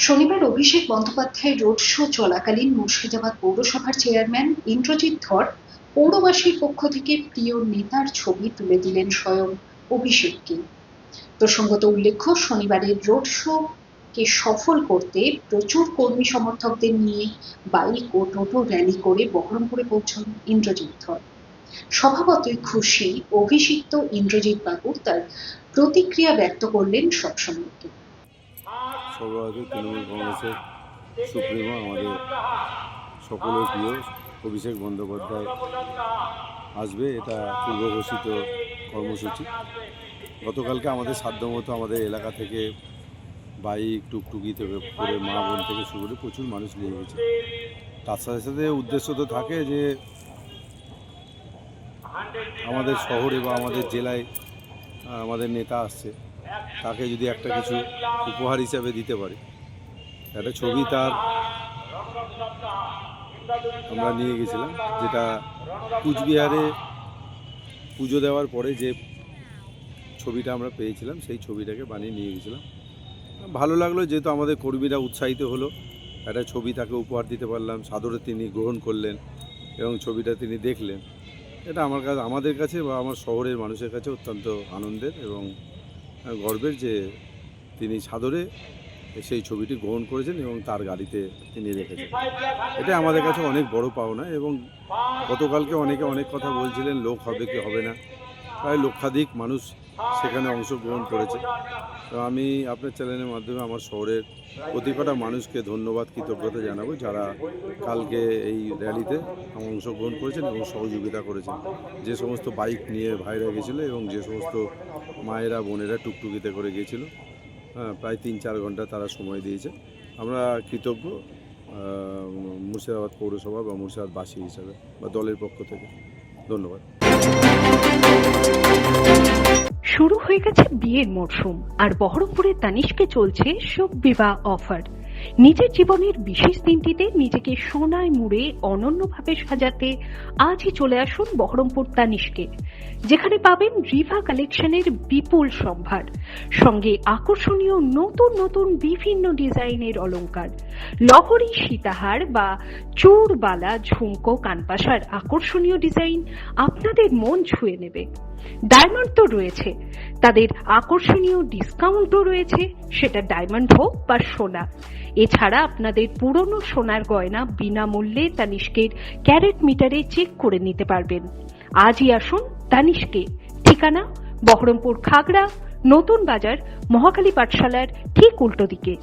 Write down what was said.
শনিবার Abhishek Bandyopadhyay road show চলাকালীন মুর্শিদাবাদ পৌরসভার চেয়ারম্যান ইন্দ্রজিৎ ধর পৌরবাসীর পক্ষ থেকে প্রিয় নেতার ছবি তুলে দিলেন স্বয়ং অভিষেককে। প্রসঙ্গত উল্লেখ্য, শনিবারের রোড শো কে সফল করতে প্রচুর কর্মী সমর্থকদের নিয়ে বাইক ও টোটো র্যালি করে বহরমপুরে পৌঁছন ইন্দ্রজিৎ ধর। স্বভাবতই খুশি, অভিষিক্ত ইন্দ্রজিৎ বাবু তার প্রতিক্রিয়া ব্যক্ত করলেন সব সবসময়কে। সর্বভারতীয় তৃণমূল কংগ্রেসের সুপ্রিমো, আমাদের সকলের প্রিয় অভিষেক বন্দ্যোপাধ্যায় আসবে, এটা পূর্বঘোষিত কর্মসূচি। গতকালকে আমাদের সাধ্যমতো আমাদের এলাকা থেকে বাইক, টুকটুকি থেকে করে মা বোন থেকে শুরু করে প্রচুর মানুষ নিয়ে গেছে। তার সাথে সাথে উদ্দেশ্য তো থাকে যে আমাদের শহরে বা আমাদের জেলায় আমাদের নেতা আসছে। তাকে যদি একটা কিছু উপহার হিসাবে দিতে পারি। একটা ছবি তার আমরা নিয়ে গেছিলাম, যেটা কুচবিহারে পুজো দেওয়ার পরে যে ছবিটা আমরা পেয়েছিলাম, সেই ছবিটাকে বানিয়ে নিয়ে গেছিলাম। ভালো লাগল যেহেতু আমাদের কর্মীরা উৎসাহিত হলো, একটা ছবি তাকে উপহার দিতে পারলাম, সাদরে তিনি গ্রহণ করলেন এবং ছবিটা তিনি দেখলেন। এটা আমার কাছে, আমাদের কাছে বা আমার শহরের মানুষের কাছে অত্যন্ত আনন্দের এবং গর্বের যে তিনি সাদরে সেই ছবিটি গ্রহণ করেছেন এবং তার গাড়িতে তিনি রেখেছেন। এটা আমাদের কাছে অনেক বড় পাওনা এবং গতকালকে অনেকে অনেক কথা বলছিলেন, লোক হবে কি হবে না। প্রায় লক্ষাধিক মানুষ সেখানে অংশগ্রহণ করেছে। তো আমি আপনার চ্যানেলের মাধ্যমে আমার শহরের প্রতি কটা মানুষকে ধন্যবাদ, কৃতজ্ঞতা জানাব যারা কালকে এই র্যালিতে অংশগ্রহণ করেছেন এবং সহযোগিতা করেছেন। যে সমস্ত বাইক নিয়ে ভাইরা গেছিল এবং যে সমস্ত মায়েরা, বোনেরা টুকটুকিতে করে গিয়েছিল হ্যাঁ প্রায় তিন চার ঘণ্টা তারা সময় দিয়েছে। আমরা কৃতজ্ঞ মুর্শিদাবাদ পৌরসভা বা মুর্শিদাবাদবাসী হিসাবে বা দলের পক্ষ থেকে। ধন্যবাদ। হয়ে গেছে বিয়ের মরশুম। আর বহরমপুরের তানিশকে চলছে শোক বিবাহ অফার। নিজের জীবনের বিশেষ দিনটিতে নিজেকে সোনায় মুড়ে অনন্যভাবে সাজাতে আজই চলে আসুন বহরমপুর তানিশকে যেখানে পাবেন রিভা কালেকশনের বিপুল সম্ভার, সঙ্গে আকর্ষণীয় নতুন নতুন বিভিন্ন ডিজাইনের অলংকার, লহরী সীতাহার বা চূড়বালা ঝুমকো কানপাশার আকর্ষণীয় ডিজাইন আপনাদের মন ছুঁয়ে নেবে। ডায়মন্ড তো রয়েছে, তাদের আকর্ষণীয় ডিসকাউন্টও রয়েছে, সেটা ডায়মন্ড হোক বা সোনা। এছাড়া আপনাদের পুরনো সোনার গয়না বিনামূল্যে তানিষ্কের ক্যারেট মিটারে চেক করে নিতে পারবেন। আজই আসুন তানিষ্কে। ঠিকানা, বহরমপুর খাগড়া, নতুন বাজার, মহাকালী পাঠশালার ঠিক উল্টো দিকে।